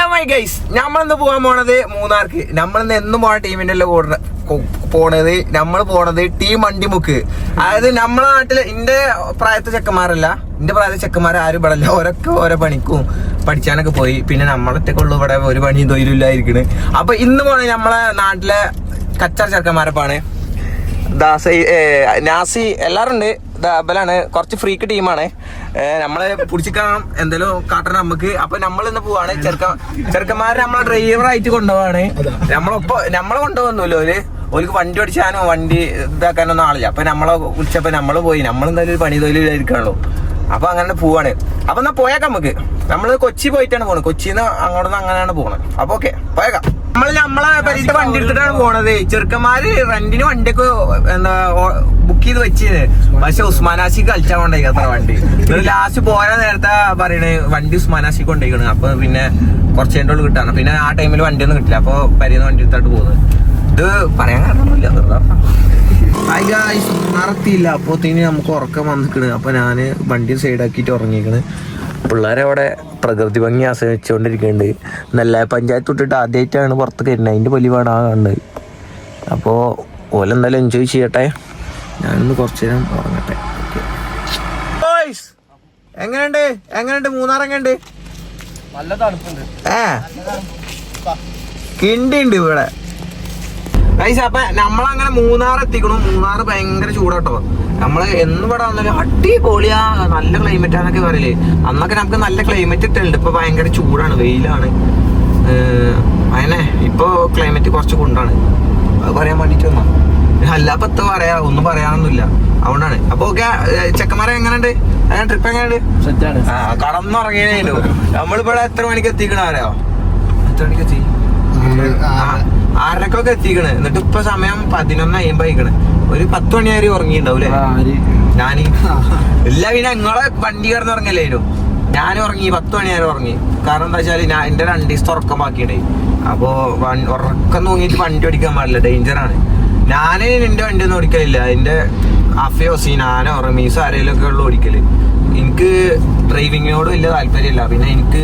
Hello my guys നമ്മളിന്ന് പോകാൻ പോണത് മൂന്നാർക്ക്. നമ്മളിന്ന് എന്നും പോണ ടീമിന്റെ അല്ല പോണത്. നമ്മൾ പോണത് ടീം വണ്ടിമുക്ക് അതായത് നമ്മളെ നാട്ടിൽ എന്റെ പ്രായത്തെ ചെക്കന്മാരല്ല എന്റെ പ്രായത്തെ ചെക്കന്മാർ ആരും ഇവിടെ അല്ല ഓരൊക്കെ ഓരോ പണിക്കും പഠിച്ചാനൊക്കെ പോയി. പിന്നെ നമ്മളൊറ്റൊക്കെ ഉള്ളു ഇവിടെ ഒരു പണിയും തൊഴിലില്ലായിരിക്കണ് അപ്പൊ ഇന്ന് പോണ നമ്മളെ നാട്ടിലെ കച്ചറ ചെക്കന്മാരപ്പാണ്. ദാസ നാസി ഉണ്ട് ദബലാണ് കുറച്ച് ഫ്രീക്ക് ടീമാണ് നമ്മളെ പിടിച്ചിക്കണം എന്തേലും കാട്ടണം നമുക്ക് അപ്പൊ നമ്മൾ ഇന്ന് പോവാണ്. ചെറുക്ക ചെറുക്കന്മാരെ നമ്മളെ ഡ്രൈവറായിട്ട് കൊണ്ടുപോവാണ്. നമ്മളൊപ്പം നമ്മളെ കൊണ്ടുപോകുന്നല്ലോ ഒരു ഓർക്ക് വണ്ടി ഓടിച്ചാനോ വണ്ടി ഇതാക്കാനൊന്നും ആളില്ല. അപ്പൊ നമ്മളെ വിളിച്ചപ്പോ നമ്മൾ പോയി. നമ്മൾ എന്തായാലും ഒരു പണി തൊഴിലായിരിക്കണല്ലോ അപ്പൊ അങ്ങനെ പോവാണ്. അപ്പൊ എന്നാ പോയേക്കാം നമുക്ക് നമ്മൾ കൊച്ചി പോയിട്ടാണ് പോണത്. കൊച്ചിന്ന് അങ്ങോട്ടൊന്നും അങ്ങനെയാണ് പോണത്. അപ്പൊ ഓക്കെ പോയേക്കാം. നമ്മൾ നമ്മളെ പരിചയ വണ്ടി എടുത്തിട്ടാണ് പോണത്. ചെറുക്കന്മാര് റെന്റിന് വണ്ടിയൊക്കെ എന്താ ബുക്ക് ചെയ്ത് വെച്ചത് പക്ഷെ ഉസ്മാനാശി കളിച്ചാ കൊണ്ടേക്ക് അത്ര വണ്ടി. ലാസ്റ്റ് പോയ നേരത്തെ പറയണേ വണ്ടി ഉസ്മാനാശി കൊണ്ടേക്കണ്. അപ്പൊ പിന്നെ കുറച്ച് കഴിഞ്ഞു കിട്ടാണ്. പിന്നെ ആ ടൈമിൽ വണ്ടി ഒന്നും കിട്ടില്ല. അപ്പൊ പരിന്ന് വണ്ടി എടുത്തിട്ട് പോകുന്നത് ഇത് പറയാൻ കാരണമൊന്നുമില്ല വെറുതെ ഹായ് ഗായ്സ് നടത്തിയില്ല. അപ്പോഴത്തേന് നമുക്ക് ഉറക്കം വന്നിക്കണ്. അപ്പൊ ഞാൻ വണ്ടി സൈഡാക്കിയിട്ട് ഉറങ്ങിക്കണ്. പിള്ളേരെ അവിടെ പ്രകൃതി ഭംഗി ആസ്വദിച്ചുകൊണ്ടിരിക്കുന്നുണ്ട്. നല്ല പഞ്ചായത്ത് തൊട്ടിട്ട് ആദ്യമായിട്ടാണ് പുറത്ത് കയറുന്നത്. അതിന്റെ പൊലിവാണ് ആ കണ്ട് അപ്പോൾ ഓലെന്തായാലും എൻജോയ് ചെയ്യട്ടെ. ഞാനിന്ന് കുറച്ച് നേരം ഉറങ്ങട്ടെ. എങ്ങനെയുണ്ട്? എങ്ങനെയുണ്ട്? മൂന്നാർ എങ്ങനെയുണ്ട് നല്ല തണുപ്പുണ്ട്. ഏ? കിണ്ടിണ്ട് ഇവിടെ. ഗൈസ് അപ്പൊ നമ്മളങ്ങനെ മൂന്നാർ എത്തിക്കണു. മൂന്നാർ ഭയങ്കര ചൂടാട്ടോ. നമ്മൾ എന്ന് ഇവിടെ വന്നാലും അടിപൊളിയാ നല്ല ക്ലൈമറ്റ് ആണെന്നൊക്കെ പറയില്ലേ അന്നൊക്കെ നമുക്ക് നല്ല ക്ലൈമറ്റ് ഇട്ടുണ്ട് ഇപ്പൊ ഭയങ്കര ചൂടാണ് വെയിലാണ്. അങ്ങനെ ഇപ്പൊ ക്ലൈമറ്റ് കുറച്ച് കൊണ്ടാണ് അത് പറയാൻ വേണ്ടിട്ട് വന്നാ അല്ല എത്ത പറയാ ഒന്നും പറയാനൊന്നുമില്ല. അതുകൊണ്ടാണ്. അപ്പൊ ഓക്കെ ചെക്കന്മാരെ എങ്ങനെയുണ്ട്? അങ്ങനെ ട്രിപ്പ് എങ്ങനെയുണ്ട്? കടന്നുറങ്ങിയതിനു നമ്മളിവിടെ എത്ര മണിക്ക് എത്തിക്കണ അറിയോ? എത്ര മണിക്ക് എത്തി? ആറരക്കൊക്കെ എത്തിക്കണ്. എന്നിട്ട് ഇപ്പൊ സമയം പതിനൊന്ന് അയ്യമ്പായിക്കണ് ഒരു പത്ത് മണി വരെ ഉറങ്ങിണ്ടാവൂലേ ഞാൻ. ഇല്ല പിന്നെ നിങ്ങളെ വണ്ടി കിടന്ന് ഉറങ്ങല്ലേനു. ഞാൻ ഉറങ്ങി പത്ത് മണി വരെ ഉറങ്ങി. കാരണം എന്താ വെച്ചാൽ ഞാൻ എന്റെ രണ്ട് ദിവസത്തെ ഉറക്കം ബാക്കിയുണ്ടായി അപ്പോ ഉറക്കം തൂങ്ങിയിട്ട് വണ്ടി ഓടിക്കാൻ പാടില്ല. ഡേഞ്ചറാണ് ഞാൻ എന്റെ വണ്ടി ഒന്നും ഓടിക്കലില്ല. എന്റെ അഫയോ സീനാനോ റമീസോ ആരെങ്കിലും ഒക്കെ ഉള്ളു ഓടിക്കൽ. എനിക്ക് ഡ്രൈവിങ്ങിനോട് വലിയ താല്പര്യമില്ല. പിന്നെ എനിക്ക്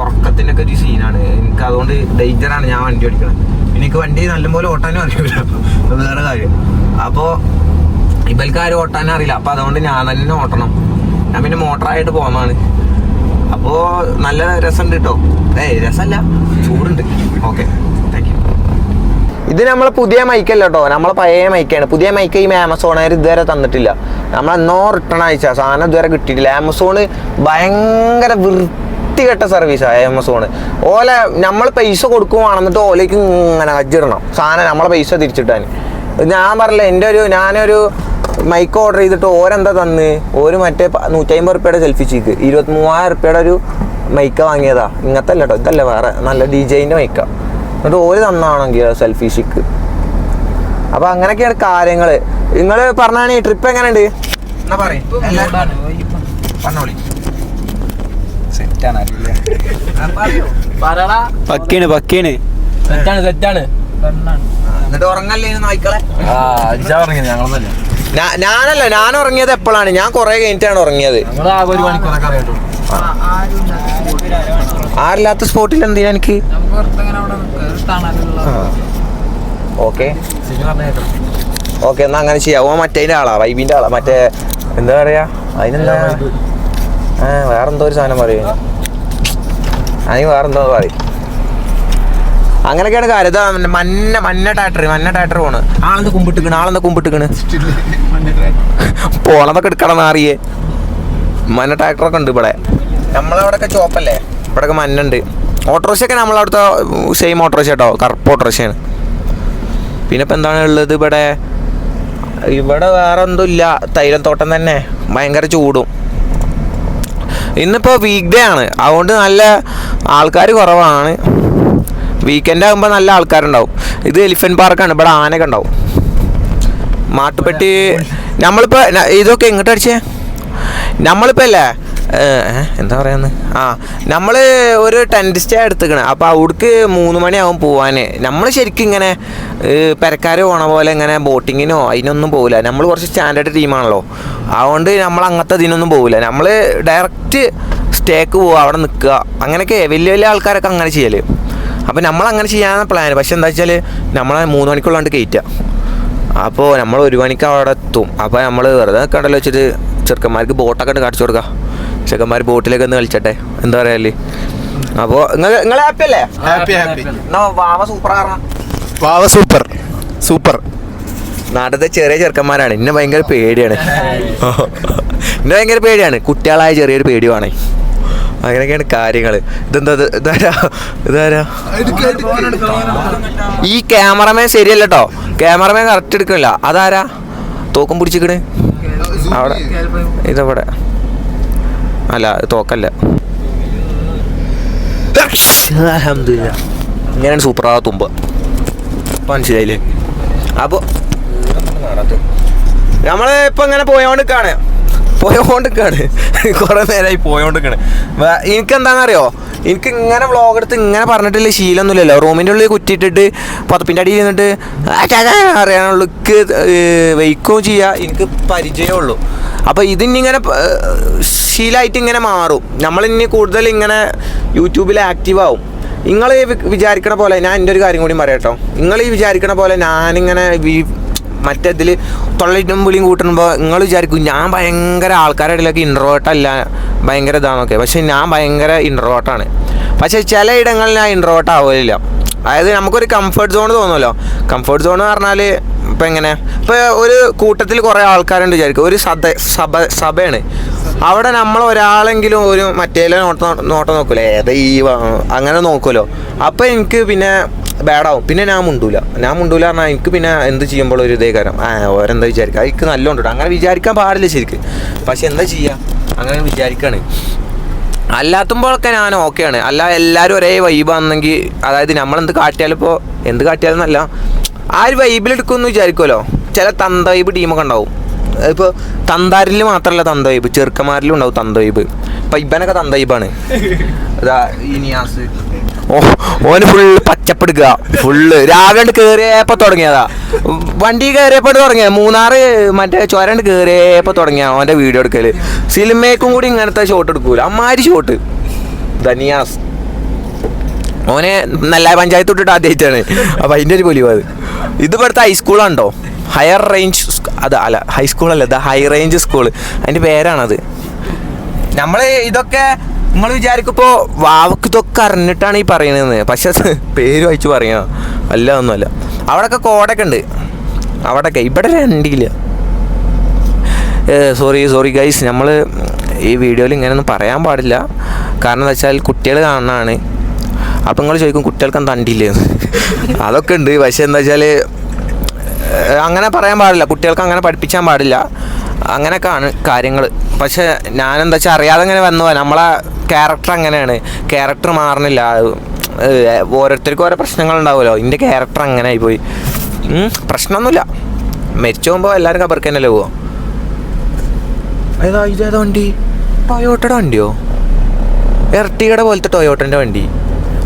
ഉറക്കത്തിന്റെ ഒക്കെ ഒരു സീനാണ് എനിക്ക് അതുകൊണ്ട് ഡേഞ്ചറാണ് ഞാൻ വണ്ടി ഓടിക്കുന്നത് എനിക്ക് വണ്ടി നല്ലപോലെ ഓട്ടാനും അറിയില്ല വേറെ കാര്യം. അപ്പോൾ ഇവൽക്കാരും ഓട്ടാനും അറിയില്ല. അപ്പോൾ അതുകൊണ്ട് ഞാൻ തന്നെ ഓട്ടണം. ഞാൻ പിന്നെ മോട്ടറായിട്ട് പോകുന്നതാണ് അപ്പോൾ നല്ല രസമുണ്ട് കേട്ടോ ഏയ് രസമല്ല ചൂടുണ്ട്. ഓക്കെ. ഇത് നമ്മളെ പുതിയ മൈക്കല്ല കേട്ടോ നമ്മളെ പഴയ മൈക്കാണ് പുതിയ മൈക്ക് ഈ ആമസോണുകാർ ഇതുവരെ തന്നിട്ടില്ല. നമ്മൾ എന്നോ റിട്ടേൺ അയച്ച. സാധനം ഇതുവരെ കിട്ടിയിട്ടില്ല. ആമസോണ് ഭയങ്കര വൃത്തികെട്ട സർവീസാണ് ആമസോൺ ഓല നമ്മൾ പൈസ കൊടുക്കുവാണെന്നിട്ട് ഓലേക്ക് ഇങ്ങനെ അജിടണം സാധനം നമ്മളെ പൈസ തിരിച്ചിട്ടാൻ ഞാൻ പറഞ്ഞില്ല എന്റെ ഒരു ഞാനൊരു മൈക്ക് ഓർഡർ ചെയ്തിട്ട് ഓരെന്താ തന്ന്? ഓര് മറ്റേ നൂറ്റമ്പത് റുപ്യയുടെ സെൽഫി ചീക്ക് ഇരുപത്തി മൂവായിരം റുപ്യയുടെ ഒരു മൈക്ക വാങ്ങിയതാ. ഇങ്ങനത്തെ അല്ല കേട്ടോ ഇതല്ല വേറെ. നല്ല ഡി ജെയിന്റെ മൈക്ക എന്നിട്ട് ഓര് തന്നാണെങ്കിൽ സെൽഫി ഷിക്ക് അപ്പോൾ അങ്ങനെയൊക്കെയാണ് കാര്യങ്ങൾ നിങ്ങൾ പറഞ്ഞാണ് ഈ ട്രിപ്പ് എങ്ങനെയുണ്ട്? എന്നാ പറയും. പറഞ്ഞോളി. സെറ്റാണ് പക്കയാണ് സെറ്റാണ് സെറ്റാണ്. എന്നിട്ട് ഉറങ്ങല്ലേ നായ്ക്കളെ? ഞാനല്ല ഞാൻ ഉറങ്ങിയത് എപ്പോഴാണ്? ഞാൻ കുറെ കഴിഞ്ഞിട്ടാണ് ഉറങ്ങിയത്. ആരില്ലാത്ത സ്പോട്ടിൽ എന്തിനാ എനിക്ക്? ഓക്കെ. ഓക്കെ എന്നാ അങ്ങനെ ചെയ്യാം. ഓ മറ്റേ ആളാ വൈബിന്റെ ആളാ. മറ്റേ എന്താ പറയാ? അതിനെന്താ? ആ വേറെന്തോ ഒരു സാധനം പറയും. അതിന് വേറെന്തോ പറയും. അങ്ങനെയൊക്കെയാണ് കാര്യം. ഇതാ മഞ്ഞ മഞ്ഞ ടാറ്റർ മഞ്ഞ ടാറ്റർ പോണ്. ആളെന്താ കുമ്പിട്ടിക്കണ്? ആളെന്താ കുമ്പിട്ടിക്കണ്? പോണതൊക്കെ എടുക്കണം അറിയേ. മഞ്ഞ ട്രാക്ടറൊക്കെ ഉണ്ട് ഇവിടെ. നമ്മളവിടെയൊക്കെ ചോപ്പല്ലേ ഇവിടെയൊക്കെ മഞ്ഞുണ്ട്. ഓട്ടോറിക്ഷയൊക്കെ നമ്മളവിടുത്തെ സെയിം ഓട്ടോറിക്ഷ കേട്ടോ. കറുപ്പ് ഓട്ടോറിക്ഷയാണ്. പിന്നെ ഇപ്പം എന്താണ് ഉള്ളത് ഇവിടെ? ഇവിടെ വേറെ ഒന്നും ഇല്ല തൈലത്തോട്ടം തന്നെ. ഭയങ്കര ചൂടും. ഇന്നിപ്പോൾ വീക്ക് ഡേ ആണ്. അതുകൊണ്ട് നല്ല ആൾക്കാർ കുറവാണ്. വീക്കെൻഡ് ആകുമ്പോൾ നല്ല ആൾക്കാരുണ്ടാവും. ഇത് എലിഫന്റ് പാർക്കാണ് ഇവിടെ ആനയൊക്കെ ഉണ്ടാവും. മാട്ടുപ്പെട്ടി നമ്മളിപ്പോൾ ഇതൊക്കെ എങ്ങോട്ട് അടിച്ചേ? നമ്മളിപ്പോൾ അല്ലേ? എന്താ പറയുന്നത് ആ നമ്മൾ ഒരു ടെന്റ് സ്റ്റേ എടുത്തുക്കണേ. അപ്പോൾ അവിടേക്ക് മൂന്ന് മണിയാവും പോവാൻ നമ്മൾ ശരിക്കും ഇങ്ങനെ പെരക്കാർ പോണ പോലെ ഇങ്ങനെ ബോട്ടിങ്ങിനോ അതിനൊന്നും പോകില്ല നമ്മൾ കുറച്ച് സ്റ്റാൻഡേർഡ് ടീമാണല്ലോ അതുകൊണ്ട് നമ്മൾ അങ്ങനത്തെ ഇതിനൊന്നും പോകില്ല നമ്മൾ ഡയറക്റ്റ് സ്റ്റേക്ക് പോവുക അവിടെ നിൽക്കുക. അങ്ങനെയൊക്കെ വലിയ വലിയ ആൾക്കാരൊക്കെ അങ്ങനെ ചെയ്യൽ അപ്പോൾ നമ്മൾ അങ്ങനെ ചെയ്യാനാണ് പ്ലാൻ പക്ഷെ എന്താ വെച്ചാൽ നമ്മളെ മൂന്ന് മണിക്കുള്ളാണ്ട് കയറ്റുക അപ്പോൾ നമ്മൾ ഒരു മണിക്ക് അവിടെ എത്തും. അപ്പോൾ നമ്മൾ വെറുതെ നിൽക്കണ്ടല്ലോ വെച്ചിട്ട് ചെറുക്കന്മാർക്ക് ബോട്ടൊക്കെ കാണിച്ചു കൊടുക്കാം. ചെറുക്കന്മാർ ബോട്ടിലേക്ക് ഒന്ന് കളിച്ചട്ടെ. എന്താ പറയല്ലേ അപ്പോ നിങ്ങൾ നിങ്ങൾ ഹാപ്പി അല്ലേ? ഹാപ്പി ഹാപ്പി എന്നാ വാവ സൂപ്പർ ആണ്? വാവ സൂപ്പർ സൂപ്പർ നാട്ടിലത്തെ ചെറിയ ചെറുക്കന്മാരാണ്. എന്നെ ഭയങ്കര പേടിയാണ്. എന്നെ ഭയങ്കര പേടിയാണ്. കുട്ടികളായ ചെറിയൊരു പേടിയുമാണ് അങ്ങനെയൊക്കെയാണ് കാര്യങ്ങൾ ഇതെന്താ ഇത് ഇതാരാ? ഇതാരാ? ഈ ക്യാമറമാൻ ശരിയല്ല കേട്ടോ ക്യാമറമാൻ കറക്റ്റ് എടുക്കില്ല അതാരാ? തോക്കും പിടിച്ചിക്കണ്. അവിടെ. ഇതവിടെ. അല്ല തോക്കല്ല. അൽഹംദുലില്ലാ. ഇങ്ങനെയാണ് സൂപ്പറാ തുമ്പ. മനസ്സിലായില്ലേ? അപ്പോൾ നമ്മൾ ഇപ്പൊ ഇങ്ങനെ പോയോണ്ടിക്കാണ്. പോയോണ്ടിക്കാണ്. നേരായി നേരമായി പോയോണ്ടിക്കാണ്. എനിക്ക് എന്താണെന്നറിയോ എനിക്ക് ഇങ്ങനെ വ്ളോഗ് എടുത്ത് ഇങ്ങനെ പറഞ്ഞിട്ടില്ല ശീലമൊന്നുമില്ലല്ലോ. റൂമിന്റെ ഉള്ളിൽ കുറ്റിയിട്ടിട്ട് പതപ്പിന്റെ അടിയിൽ നിന്നിട്ട് അറിയാനുള്ളൂ വെയ്ക്കുകയും ചെയ്യുക എനിക്ക് പരിചയമുള്ളൂ അപ്പോൾ ഇതിനിങ്ങനെ ശീലമായിട്ട് ഇങ്ങനെ മാറും. നമ്മളിനി കൂടുതൽ ഇങ്ങനെ യൂട്യൂബിൽ ആക്റ്റീവ് ആവും. നിങ്ങൾ വിചാരിക്കണ പോലെ ഞാൻ എന്റെ ഒരു കാര്യം കൂടി പറയാം കേട്ടോ. നിങ്ങൾ ഈ വിചാരിക്കണ പോലെ ഞാനിങ്ങനെ വി- മറ്റേ ഇതിൽ തൊള്ളയിട്ടും വിളിയും കൂട്ടുമ്പോൾ നിങ്ങൾ വിചാരിക്കും ഞാൻ ഭയങ്കര ആൾക്കാരുടെ ഇടയിലൊക്കെ ഇൻട്രോട്ടല്ല ഭയങ്കര ഇതാണൊക്കെ പക്ഷേ ഞാൻ ഭയങ്കര ഇൻട്രോട്ടാണ് പക്ഷേ ചില ഇടങ്ങളിൽ ഞാൻ ഇൻട്രോട്ട് ആവില്ല അതായത് നമുക്കൊരു കംഫർട്ട് സോൺ തോന്നുമല്ലോ കംഫർട്ട് സോൺ എന്ന് പറഞ്ഞാൽ ഇപ്പം എങ്ങനെ? ഇപ്പോൾ ഒരു കൂട്ടത്തിൽ കുറേ ആൾക്കാരുണ്ട് വിചാരിക്കും. ഒരു സഭ സഭ സഭയാണ്. അവിടെ നമ്മൾ ഒരാളെങ്കിലും ഒരു മറ്റേലെ നോട്ടം നോട്ടം നോക്കൂലേ? ഏതാ ഈ അങ്ങനെ നോക്കുമല്ലോ അപ്പോൾ എനിക്ക് പിന്നെ ബാഡാവും പിന്നെ ഞാൻ മുണ്ടൂല. ഞാൻ മുണ്ടൂല പറഞ്ഞാൽ എനിക്ക് പിന്നെ എന്ത് ചെയ്യുമ്പോൾ ഒരു ഇതേ കാര്യം. ആ ഓരെന്താ വിചാരിക്കുക എനിക്ക് നല്ലോണ്ട് അങ്ങനെ വിചാരിക്കാൻ പാടില്ല ശരിക്കും. പക്ഷെ എന്താ ചെയ്യുക അങ്ങനെ വിചാരിക്കുകയാണ് അല്ലാത്തുമ്പോഴൊക്കെ ഞാൻ ഓക്കെയാണ് അല്ല എല്ലാവരും ഒരേ വൈബ് ആണെങ്കിൽ അതായത് നമ്മളെന്ത് കാട്ടിയാലും ഇപ്പോൾ എന്ത് കാട്ടിയാലും അല്ല ആ ഒരു വൈബിലെടുക്കുമെന്ന് വിചാരിക്കുമല്ലോ ചില തന്ത വൈബ് ടീമൊക്കെ ഉണ്ടാവും. ഇപ്പോൾ തന്താരിൽ മാത്രമല്ല തന്ത വൈബ് ചെറുക്കന്മാരിലും ഉണ്ടാവും തന്ത വൈബ് ഇപ്പം ഇബനൊക്കെ തന്ത വൈബാണ് ഇതാ ഇനിയാസ് ഓന് ഫുള്ള് പച്ചപ്പെടുക്കുക ഫുള്ള് രാവിലെ കയറിയപ്പോ തുടങ്ങിയതാ. വണ്ടി കയറിയപ്പോ തുടങ്ങിയ മൂന്നാറ് മറ്റേ ചുരണ്ട് കയറിയപ്പോ തുടങ്ങിയ അവന്റെ വീഡിയോ എടുക്കൽ. സിനിമയ്ക്കും കൂടി ഇങ്ങനത്തെ ഷോട്ട് എടുക്കൂല. അമ്മാരി ഷോട്ട് ധനിയാസ് ഓനെ നല്ല പഞ്ചായത്ത് തൊട്ടിട്ട് ആദ്യമായിട്ടാണ് അപ്പൊ അതിന്റെ ഒരു പൊലിവ് അത്. ഇത് ഇവിടുത്തെ ഹൈസ്കൂളാണ്ടോ ഹയർ റേഞ്ച് അത് അല്ല ഹൈസ്കൂളല്ല ഹൈ റേഞ്ച് സ്കൂൾ അതിന്റെ പേരാണത്. നമ്മൾ ഇതൊക്കെ നിങ്ങൾ വിചാരിക്കുമ്പോ വാവക്ക് ഇതൊക്കെ അറിഞ്ഞിട്ടാണ് ഈ പറയണതെന്ന് പക്ഷെ പേര് വായിച്ച് പറയാ. അല്ല ഒന്നുമല്ല. അവിടെയൊക്കെ കോടൊക്കെ ഉണ്ട്. അവിടെയൊക്കെ ഇവിടെ രണ്ടില്ല. സോറി സോറി ഗൈസ് നമ്മൾ ഈ വീഡിയോയിൽ ഇങ്ങനെയൊന്നും പറയാൻ പാടില്ല. കാരണം എന്താ വെച്ചാൽ കുട്ടികൾ കാണാണ് അപ്പം നിങ്ങൾ ചോദിക്കും കുട്ടികൾക്ക് എന്താ അണ്ടില്ലേ? അതൊക്കെ ഉണ്ട്. പക്ഷെ എന്താ വെച്ചാൽ അങ്ങനെ പറയാൻ പാടില്ല. കുട്ടികൾക്ക് അങ്ങനെ പഠിപ്പിക്കാൻ പാടില്ല. അങ്ങനെയൊക്കെയാണ് കാര്യങ്ങൾ പക്ഷെ ഞാനെന്താ വെച്ചാൽ അറിയാതെ അങ്ങനെ വന്നു നമ്മളെ ക്യാരക്ടർ അങ്ങനെയാണ്. ക്യാരക്ടർ മാറണില്ല. ഓരോരുത്തർക്കും ഓരോ പ്രശ്നങ്ങളുണ്ടാവുമല്ലോ. എന്റെ ക്യാരക്ടർ അങ്ങനെ ആയിപ്പോയി പ്രശ്നമൊന്നുമില്ല. മരിച്ചു പോകുമ്പോൾ എല്ലാവരും കബർക്ക് തന്നെയല്ലേ പോവാ വണ്ടി? ടൊയോട്ടയുടെ വണ്ടിയോ? എർട്ടിയുടെ പോലത്തെ ടൊയോട്ടന്റെ വണ്ടി.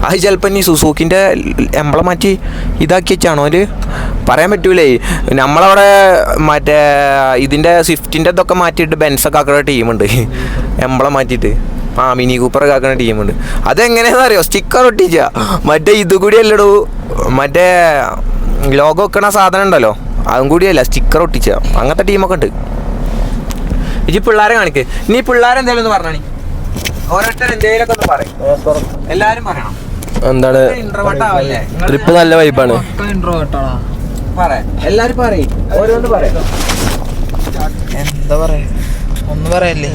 അത് ചിലപ്പോൾ ഇനി സുസൂക്കിന്റെ എംബ്ലം മാറ്റി ഇതാക്കി വെച്ചാണോ അവർ പറയാൻ പറ്റൂലേ. നമ്മളവിടെ മറ്റേ ഇതിന്റെ സ്വിഫ്റ്റിന്റെ ഇതൊക്കെ മാറ്റിയിട്ട് ബെൻസൊക്കെ ആക്കുന്ന ടീമുണ്ട്. എംബ്ലം മാറ്റിയിട്ട്. ആ മിനി കൂപ്പറൊക്കെ ആക്കുന്ന ടീമുണ്ട്. അതെങ്ങനെയാണെന്ന് അറിയോ? സ്റ്റിക്കർ ഒട്ടിച്ച. മറ്റേ ഇത് കൂടി അല്ലടൂ. മറ്റേ ലോഗോ വെക്കണ സാധനം ഉണ്ടല്ലോ. അതും കൂടിയല്ല സ്റ്റിക്കർ ഒട്ടിച്ച. അങ്ങനത്തെ ടീമൊക്കെ ഉണ്ട്. ഇജി പിള്ളേരെ കാണിക്ക്. നീ പിള്ളേരെന്തേലും ഒന്ന് പറഞ്ഞാണി ഓരോരുത്തർ എന്തേലൊക്കെ ഒന്ന് പറയും. എല്ലാരും പറയണം. എന്താണ് ട്രിപ്പ് നല്ല വൈബാണ് എല്ലാരും പറയും ഓരോന്ന് പറയാം എന്താ പറയാ? ഒന്നും പറയല്ലേ?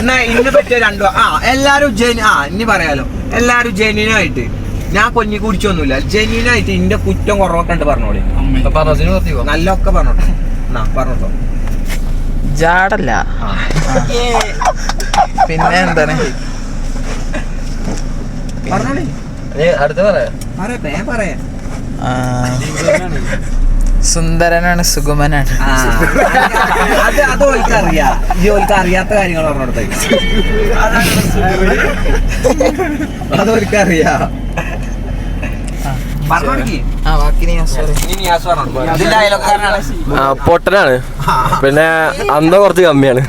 എന്നാ ഇന്ന് പറ്റിയ രണ്ടു ആ എല്ലാരും ജെനി ആ ഇനി പറയാലോ. എല്ലാരും ജനീനായിട്ട് ഞാൻ പൊന്നി കുടിച്ചൊന്നുമില്ല. ജനീനായിട്ട് ഇന്റെ കുറ്റം കുറവൊക്കെ ഉണ്ട് പറഞ്ഞോളി. നല്ലൊക്കെ പറഞ്ഞോട്ടെ. എന്നാ പറഞ്ഞോട്ടോ. ജാടല്ല. പിന്നെ എന്താണ് പറഞ്ഞോളി അടുത്ത പറയാ പറയാ പറയാ ആ, സുന്ദരനാണ് സുഗമനാണ്. അത് അത് ഈ ഓൽക്ക് അറിയാത്ത കാര്യങ്ങൾ അത് പൊട്ടനാണ്. പിന്നെ അന്ന കുറച്ച് കമ്മിയാണ്.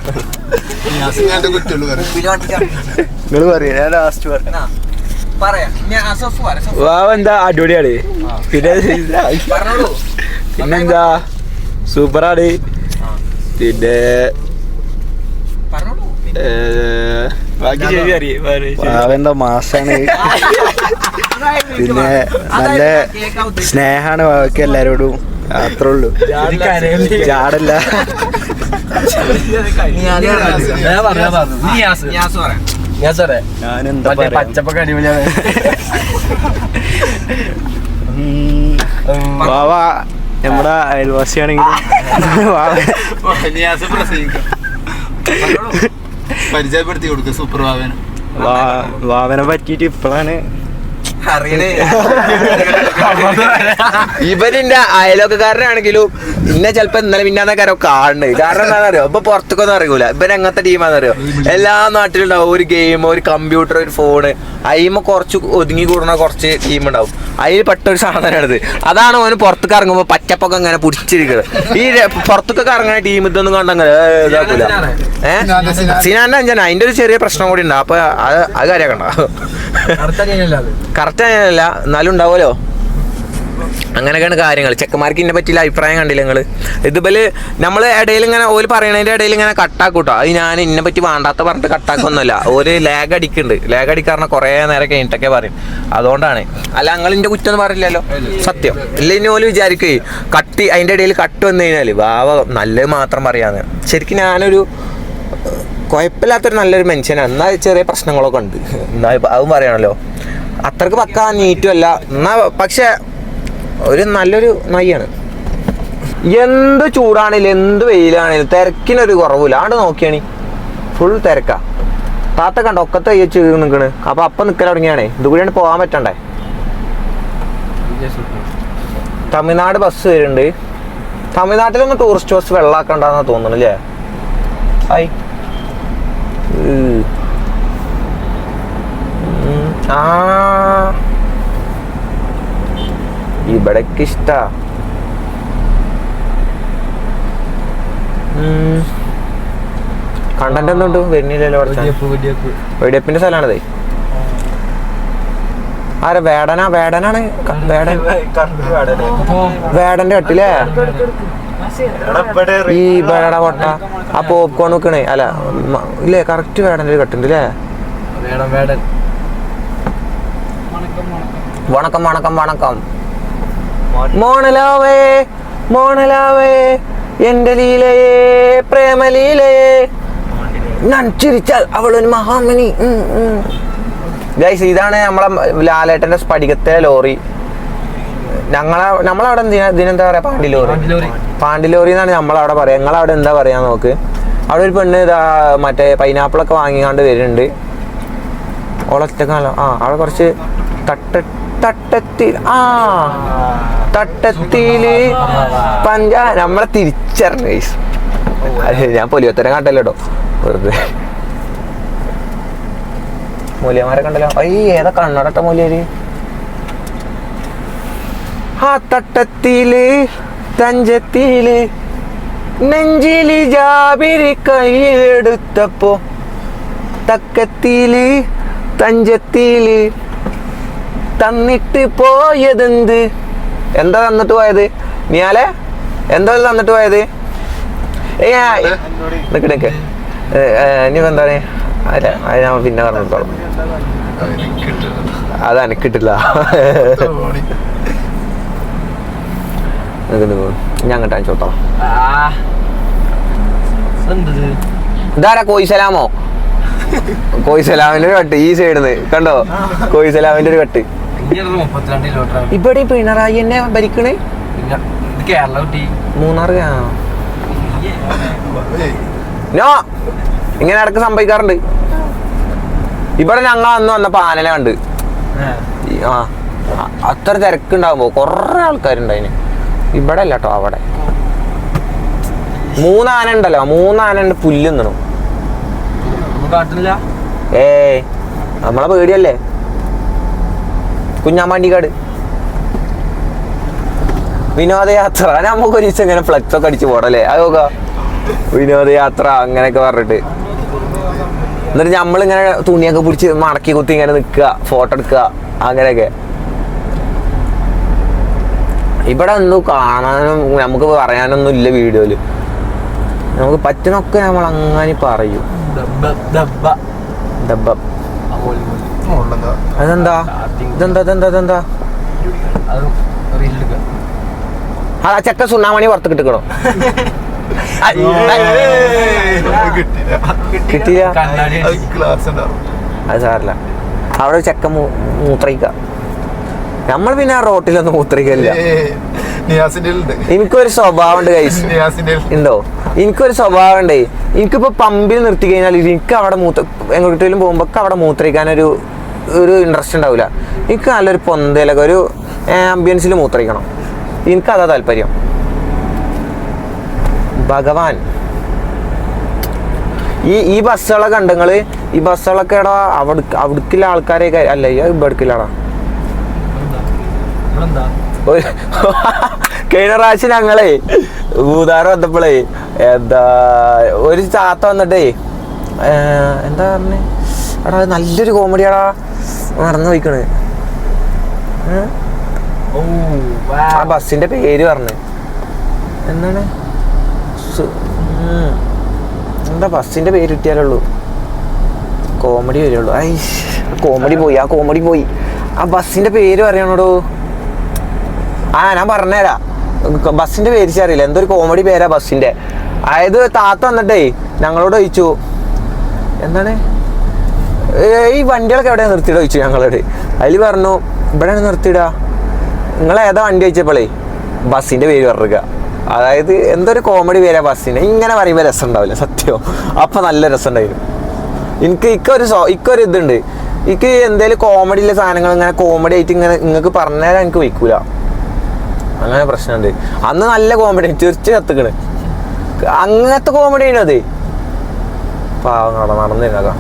നിങ്ങൾ പറയും ഞാൻ ലാസ്റ്റ് പറയാം വാവ എന്താ അടിപൊളിയാണ്. പിന്നെ പിന്നെന്താ സൂപ്പറാണ്. പിന്നെ ബാക്കി ശരി മാസാണ്. പിന്നെ നല്ല സ്നേഹാണ് വാവയ്ക്ക് എല്ലാരോടും. അത്രേ ഉള്ളൂ. ചാടല്ല ഞാൻ പറയാം. ഞാൻ സാറേ പറയാ? പച്ചപ്പൊക്കെ അടിപൊളിയാണ്. വാവ നമ്മുടെ അയൽവാസിയാണെങ്കിലും പരിചയപ്പെടുത്തി കൊടുക്കുക സൂപ്പർ വാവന. വാ- വാവനെ പറ്റിയിട്ട് ഇപ്പോഴാണ് ഇവനിന്റെ അയലോക്കാരനാണെങ്കിലും ഇന്നെ ചെലപ്പോ ഇന്നലെ മിന്നാന്നൊക്കെ കാണുന്നത് കാരണം എന്താണെന്നറിയോ? ഇപ്പൊ പുറത്തേക്കൊന്നും അറിയൂല ഇവൻ എങ്ങനത്തെ ടീമാണെന്നറിയോ എല്ലാ നാട്ടിലും ഉണ്ടാവും. ഒരു ഗെയിം ഒരു കമ്പ്യൂട്ടർ ഒരു ഫോണ് അയിമ കുറച്ച് ഒതുങ്ങി കൂടുന്ന കുറച്ച് ടീം ഉണ്ടാവും. അതിൽ പെട്ട ഒരു സാധനമാണിത് അതാണ് അവന് പുറത്തേക്ക് ഇറങ്ങുമ്പോ പച്ചപ്പൊക്കെ ഇങ്ങനെ പിടിച്ചിരിക്കുന്നത് ഈ പുറത്തൊക്കെ പുറത്തേക്കൊക്കെ ഇറങ്ങുന്ന ടീം ഇതൊന്നും കണ്ടങ്ങനെ ഇതാക്കൂല. ഏഹ് സിനാന്റെ അഞ്ചന അതിന്റെ ഒരു ചെറിയ പ്രശ്നം കൂടി ഉണ്ട്. അപ്പൊ അത് അത് കാര്യമാക്കണ്ട കറക്റ്റ് അങ്ങനെയല്ല എന്നാലും ഉണ്ടാവുമല്ലോ. അങ്ങനെയൊക്കെയാണ് കാര്യങ്ങൾ ചെക്കന്മാർക്ക് ഇതിനെ പറ്റിയുള്ള അഭിപ്രായം കണ്ടില്ല നിങ്ങൾ ഇതുപോലെ നമ്മൾ ഇടയിൽ ഇങ്ങനെ ഓൽ പറയണതിന്റെ ഇടയിൽ ഇങ്ങനെ കട്ടാക്കൂട്ടോ അത് ഞാൻ ഇന്നെ പറ്റി വേണ്ടാത്ത പറഞ്ഞിട്ട് കട്ടാക്കൊന്നുമല്ല ഓര് ലാഗ് അടിക്കുന്നുണ്ട്. ലാഗ് അടിക്കാറിന് കുറേ നേരം കഴിഞ്ഞിട്ടൊക്കെ പറയും. അതുകൊണ്ടാണ്. അല്ല നിങ്ങൾ ഇതിന്റെ കുറ്റം പറയില്ലല്ലോ. സത്യം. ഇല്ല ഇനി ഓൽ വിചാരിക്കേ കട്ടി അതിന്റെ ഇടയിൽ കട്ട് വന്നു കഴിഞ്ഞാൽ വാവ നല്ലത് മാത്രം പറയാന്ന്. ശരിക്കും ഞാനൊരു കുഴപ്പമില്ലാത്തൊരു നല്ലൊരു മനുഷ്യനാണ്. എന്നാൽ ചെറിയ പ്രശ്നങ്ങളൊക്കെ ഉണ്ട്. എന്നാ അതും പറയണല്ലോ. അത്രയ്ക്ക് പക്ക നീറ്റും അല്ല. എന്നാ പക്ഷെ ഒരു നല്ലൊരു നയ്യാണ് എന്ത് ചൂടാണേലും എന്ത് വെയിലാണേലും തിരക്കിനൊരു കുറവില്ല. ആണ്ട് നോക്കിയാണ്. ഫുൾ തിരക്കാ. താത്ത കണ്ട ഒക്കത്തെ അയ്യച്ച് നിൽക്കണ് അപ്പൊ അപ്പം നിൽക്കൽ തുടങ്ങിയാണേ. ഇതുകൂടിയാണ് പോകാൻ പറ്റണ്ടേ? തമിഴ്നാട് ബസ് വരുന്നുണ്ട്. തമിഴ്നാട്ടിലൊന്നും ടൂറിസ്റ്റ് ബസ് വെള്ളാക്കണ്ടെന്നാ തോന്നുന്നു അല്ലേ ഹായ് ഉം. ഉം. ആ. ഇവിടേക്ക് ഇഷ്ടാ കണ്ടന്റ് എന്തുണ്ട് വരുന്നില്ലല്ലോ വെടിയപ്പിന്റെ സ്ഥലമാണത് ആരെ വേടനാ? വേടനാണ് വേടൻ. വേടന്റെ കട്ടില്ലേ ഈ വേട കൊട്ട ആ പോപ്കോൺ വെക്കണേ. അല്ല ഇല്ലേ? കറക്റ്റ് വേടന്റെ ഒരു കട്ടുണ്ട് അല്ലേ വണക്കം വണക്കം വണക്കം. മോണലാവേ മോണലാവേ എന്റെ ലീലയെ പ്രേമലീലയെ. ഞാൻ ചിരിച്ചാൽ അവളൊരു മഹാമണി. ഗൈസ് ഇതാണ് നമ്മളെ ലാലേട്ടന്റെ സ്ഫടികത്തെ ലോറി. ഞങ്ങളെ നമ്മളവിടെ ഇതിനെന്താ പറയാ? പാണ്ഡിലോറി പാണ്ഡിലോറി എന്നാണ് നമ്മളവിടെ പറയാ. ഞങ്ങളവിടെ എന്താ പറയാ നോക്ക് അവിടെ ഒരു പെണ്ണ് ഇതാ മറ്റേ പൈനാപ്പിളൊക്കെ വാങ്ങിക്കാണ്ട് വരുന്നുണ്ട്. ഓളൊറ്റക്കാണല്ലോ. ആ അവിടെ കുറച്ച് തട്ട തട്ടത്തി ആ തട്ടത്തിൽ പഞ്ച നമ്മളെ തിരിച്ചറിഞ്ഞ ഞാൻ പൊലിയോത്തരം കണ്ടല്ലോ വെറുതെ. മൂല്യമാരെ കണ്ടല്ലോ. അയ്യ ഏതാ കണ്ണടട്ട മൂല്യര്? ആ തട്ടത്തിൽ തഞ്ചത്തിൽ നെഞ്ചിൽ ജാബിരി കൈയെടുത്തപ്പോ തക്കത്തിൽ തഞ്ചത്തിൽ തന്നിട്ട് പോയതെന്ത്? എന്താ തന്നിട്ട് പോയത്? നീയാലെ എന്താ തന്നിട്ട് പോയത്? ഏ, ഇനിയിപ്പോ അത് ഞാൻ പിന്നെ പറഞ്ഞോളാം അത് എനിക്കിട്ടില്ല നിക്ക് നിക്ക്. ഞാൻ അങ്ങോട്ട് അയച്ചോട്ടാം ഇതാരാ കോയിസലാമോ? കോയിസലാമിന്റെ ഒരു കട്ട് ഈ സൈഡിന്ന് കണ്ടോ? കോയിസലാമിന്റെ ഒരു കട്ട്. ഇവിടെ പിണറായി എന്നെ ഭരിക്കണേ? മൂന്നാർ നോ. ഇങ്ങനെ ഇടയ്ക്ക് സംഭവിക്കാറുണ്ട്. ഇവിടെ ഞങ്ങൾ അന്ന് വന്നപ്പോ ആനനെ കണ്ട്. ആ. അത്ര തിരക്കുണ്ടാകുമ്പോ കൊറേ ആൾക്കാരുണ്ടായിന്. ഇവിടെ അല്ല കേട്ടോ അവിടെ. മൂന്നാന ഉണ്ടല്ലോ മൂന്നാന ഉണ്ട് പുല്ലുന്നണു ഏ നമ്മളെ പേടിയല്ലേ? കുഞ്ഞാമ്പാണ്ടിക്കാട് വിനോദയാത്ര. നമുക്ക് ഒരു ദിവസം ഇങ്ങനെ ഫ്ലക്സ് ഒക്കെ അടിച്ച് പോടല്ലേ അത് നോക്കാം. വിനോദയാത്ര അങ്ങനെയൊക്കെ പറഞ്ഞിട്ട്. എന്നിട്ട് നമ്മളിങ്ങനെ തുണിയൊക്കെ പിടിച്ച് മടക്കി കുത്തി ഇങ്ങനെ നിൽക്കുക ഫോട്ടോ എടുക്കുക അങ്ങനെയൊക്കെ. ഇവിടെ ഒന്നും കാണാനും നമുക്ക് പറയാനൊന്നും ഇല്ല വീഡിയോയിൽ. നമുക്ക് പറ്റുന്നൊക്കെ നമ്മൾ അങ്ങനെ പറയും ഡബ്ബ അതെന്താ? ഇതെന്താ ഇതെന്താ ഇതെന്താ? ആ ചെക്ക സുണ്ണാമണി പുറത്ത് കിട്ടിക്കണോ കിട്ടിയില്ല. അത് സാറില്ല അവിടെ ചെക്ക മൂത്രയിക്ക. നമ്മൾ പിന്നെ ആ റോട്ടിലൊന്നും മൂത്രയിക്കില്ല എനിക്കൊരു സ്വഭാവം ഉണ്ട് കൈസ് ഉണ്ടോ? എനിക്കൊരു സ്വഭാവം ഉണ്ടേ എനിക്കിപ്പോ പമ്പിൽ നിർത്തി കഴിഞ്ഞാൽ എനിക്ക് അവിടെ മൂത്ര എങ്ങോട്ടേലും പോകുമ്പോ ഒക്കെ അവിടെ മൂത്രയിക്കാനൊരു ഒരു ഇൻട്രസ്റ്റ് ഉണ്ടാവില്ല എനിക്ക് നല്ലൊരു പൊന്തയിലൊക്കെ ഒരു ആംബിയൻസിൽ മൂത്രയിക്കണം എനിക്ക് അതാ താല്പര്യം. ഭഗവാൻ. ഈ ഈ ബസ്സുകളൊക്കെ ഉണ്ട് ഈ ബസ്സുകളൊക്കെ എടാ അവിടെ അവിടേക്കുള്ള ആൾക്കാരെ അല്ല ഇവിടേക്കില്ലാടാ ഒരു കഴിഞ്ഞ പ്രാവശ്യം ഞങ്ങളെ ഭൂതാരം വന്നപ്പോഴേ എന്താ ഒരു ചാത്ത വന്നിട്ടേ എന്താ പറഞ്ഞേ? എടാ നല്ലൊരു കോമഡിയാടാ മറന്നു പോയിക്കണ്. ആ ബസ്സിന്റെ പേര് പറഞ്ഞു. എന്താണ്. എന്താ ബസ്സിന്റെ പേര് കിട്ടിയാലുള്ളൂ? കോമഡി വരുള്ളൂ. ഐ കോമഡി പോയി ആ കോമഡി പോയി. ആ ബസ്സിന്റെ പേര് പറയണോടോ? ആ ഞാൻ പറഞ്ഞുതരാ. ബസ്സിന്റെ പേര് അറിയില്ല. എന്തൊരു കോമഡി പേരാ ബസ്സിന്റെ. അതായത് താത്ത വന്നിട്ടേ ഞങ്ങളോട് ചോദിച്ചു. എന്താണ്? ഈ വണ്ടികളൊക്കെ എവിടെ നിർത്തിയിട ചോദിച്ചു ഞങ്ങളോട്. അതിൽ പറഞ്ഞു ഇവിടെയാണ് നിർത്തിയിടുക നിങ്ങൾ ഏതാ വണ്ടി ചോദിച്ചപ്പോളേ ബസ്സിന്റെ പേര് പറയുക അതായത് എന്തൊരു കോമഡി പേരാ ബസ്സിന്. ഇങ്ങനെ പറയുമ്പോൾ രസം ഉണ്ടാവില്ല സത്യം. അപ്പൊ നല്ല രസം ഉണ്ടായിരുന്നു എനിക്ക് ഇക്കൊരു സോ ഇക്കൊരു ഇതുണ്ട്. എനിക്ക് എന്തേലും കോമഡിയിലെ സാധനങ്ങൾ ഇങ്ങനെ കോമഡി ആയിട്ട് ഇങ്ങനെ നിങ്ങൾക്ക് പറഞ്ഞുതരാൻ എനിക്ക് വയ്ക്കൂല. അങ്ങനെ പ്രശ്നമുണ്ട്. അന്ന് നല്ല കോമഡി ചിരിച്ച് കത്തുക്കണ്. അങ്ങനത്തെ കോമഡി അത് പാവങ്ങളാ നടന്നിരുന്നതാ.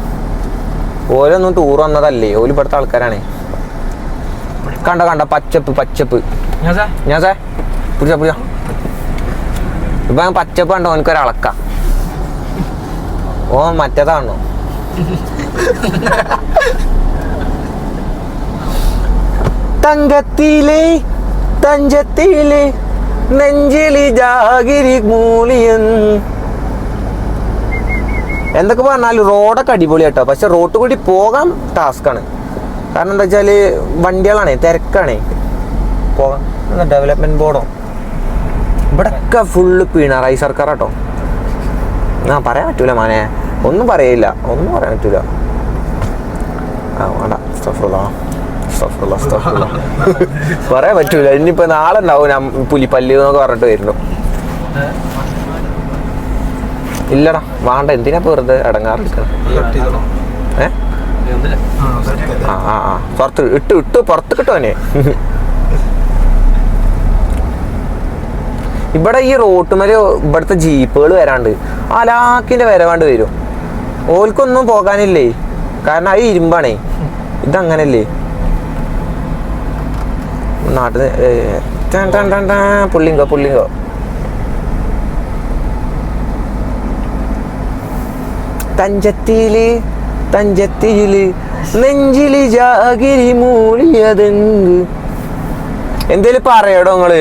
ഓരോന്നും ടൂർ വന്നതല്ലേ? ഓൽ ഇവിടുത്തെ ആൾക്കാരാണ്. കണ്ട കണ്ട പച്ചപ്പ് പച്ചപ്പ്. ഞാൻ സേ പിടിച്ച പിടിച്ച. ഇപ്പൊ പച്ചപ്പ് കണ്ടോ? എനിക്കൊരളക്ക ഓ മറ്റേതാണോ? തങ്കത്തിലെ തഞ്ചത്തിലെ നെഞ്ചിലി ജാഗിരി മൂളിയൻ. എന്തൊക്കെ പറഞ്ഞാലും റോഡൊക്കെ അടിപൊളി കേട്ടോ. പക്ഷെ റോഡ് കൂടി പോകാൻ ടാസ്ക്കാണ് കാരണം എന്താ വെച്ചാൽ വണ്ടികളാണേ തിരക്കാണേ. പോകാൻ ഡെവലപ്മെന്റ് ബോർഡോ ഇവിടൊക്കെ ഫുള്ള് പിണറായി സർക്കാർ കേട്ടോ ആ പറയാൻ പറ്റൂല മാനെ. ഒന്നും പറയില്ല. ഒന്നും പറയാൻ പറ്റൂല. ആ വേണ്ട. പറയാൻ പറ്റൂല. ഇനിയിപ്പോ നാളെ ഉണ്ടാവും പുലിപ്പല്ല് എന്നൊക്കെ പറഞ്ഞിട്ട് വരുന്നു. ഇല്ലടാ വേണ്ട എന്തിനാ വെറുതെ ഇടങ്ങാറെടുക്കണം ആ ആ ആ. പുറത്ത് ഇട്ട് ഇട്ട് പുറത്ത് കിട്ടുവനെ ഇവിടെ ഈ റോട്ടുമേൽ ഇവിടുത്തെ ജീപ്പുകൾ വരാണ്ട് അലാക്കിന്റെ വരവാണ്ട് വരും. ഓൽക്കൊന്നും പോകാനില്ലേ? കാരണം അത് ഇരുമ്പാണേ. ഇതങ്ങനല്ലേ? നാട്ടിൽ പുള്ളിങ്കോ പുള്ളിങ്കോ. തഞ്ചത്തിയിൽ തഞ്ചത്തിയിൽ നെഞ്ചിലി ജാഗിരി മൂളിയതെങ്ക് എന്തേലും പറയടോ നിങ്ങൾ.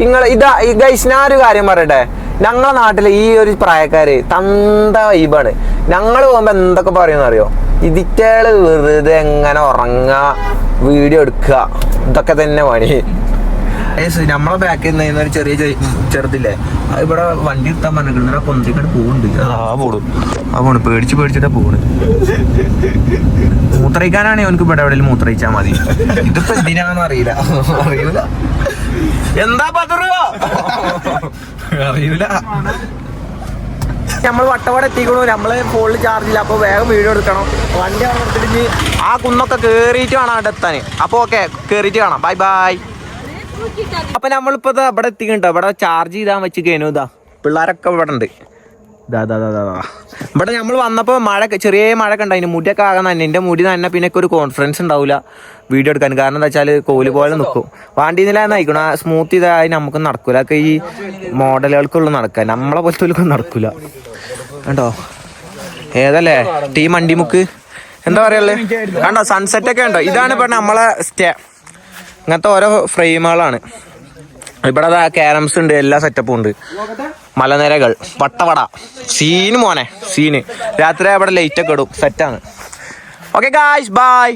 നിങ്ങൾ ഇതാ ഗൈസ് ഞാൻ ഒരു കാര്യം പറയട്ടെ. ഞങ്ങളെ നാട്ടിലെ ഈ ഒരു പ്രായക്കാര് തന്ത വൈബാണ് ഞങ്ങൾ പോകുമ്പോ എന്തൊക്കെ പറയുന്ന അറിയോ ഇതിറ്റേൾ വെറുതെ എങ്ങനെ ഉറങ്ങ വീഡിയോ എടുക്കുക. ഇതൊക്കെ തന്നെ പണി. നമ്മളെ ബാക്കിൽ ഒരു ചെറിയ ചെറുതില്ലേ? ഇവിടെ വണ്ടി എത്താൻ പറഞ്ഞിട്ട് പൊന്തിക്കണ്ട് പോകുന്നുണ്ട് ആ പോടും. ആ പോണ് പേടിച്ച് പേടിച്ചിട്ടാ പോണ് മൂത്രയിക്കാനാണ് അവനക്ക് ഇവിടെ എവിടെയും മൂത്രയിച്ചാ മതി. ഇതിപ്പോ എന്തിനാന്ന് അറിയില്ല. അറിയൂല എന്താ പതറോ അറിയില്ല. നമ്മൾ വട്ടവട എത്തിക്കണു. നമ്മൾ ഫോണിൽ ചാർജ് ഇല്ല. അപ്പൊ വേഗം വീഡിയോ എടുക്കണം. വണ്ടി അവിടെ ആ കുന്നൊക്കെ കേറിയിട്ട് വേണം അവിടെ എത്താൻ. അപ്പൊ ഓക്കെ കേറിയിട്ട് കാണാം. ബൈ ബൈ അപ്പൊ നമ്മളിപ്പോ ഇവിടെ എത്തിക്കണ്ടോ ഇവിടെ ചാർജ് ചെയ്താൽ വെച്ച് കഴിഞ്ഞു ഇതാ പിള്ളേരൊക്കെ ഇവിടെ ഉണ്ട്. ഇവിടെ നമ്മൾ വന്നപ്പോൾ മഴ ചെറിയ മഴ കണ്ട അതിന് മുടിയൊക്കെ ആകാൻ തന്നെ. എന്റെ മുടി തന്നെ പിന്നെ ഒരു കോൺഫിഡൻസ് ഉണ്ടാവില്ല വീഡിയോ എടുക്കാൻ. കാരണം എന്താ വെച്ചാൽ കോൽ പോലെ നിൽക്കും വാണ്ടിന്നില്ല നയിക്കണം. ആ സ്മൂത്ത് ഇതായി നമുക്ക് നടക്കൂല. ഒക്കെ ഈ മോഡലുകൾക്കുള്ള നടക്കാൻ. നമ്മളെ പോലത്തെ നടക്കൂല. കണ്ടോ? ഏതല്ലേ? ടീം അണ്ടിമുക്ക്. എന്താ പറയാ കണ്ടോ? സൺസെറ്റ് ഒക്കെ ഉണ്ടോ ഇതാണ് ഇപ്പൊ നമ്മളെ സ്റ്റേ ഇങ്ങനത്തെ ഓരോ ഫ്രെയിമുകളാണ്. ഇവിടെ അതാ ക്യാരംസ് ഉണ്ട് എല്ലാ സെറ്റപ്പും ഉണ്ട്. മലനിരകൾ വട്ടവട സീന് മോനെ സീന്. രാത്രി അവിടെ ലൈറ്റൊക്കെ ഇടും സെറ്റാണ് ഓക്കെ ഗായ്സ് ബൈ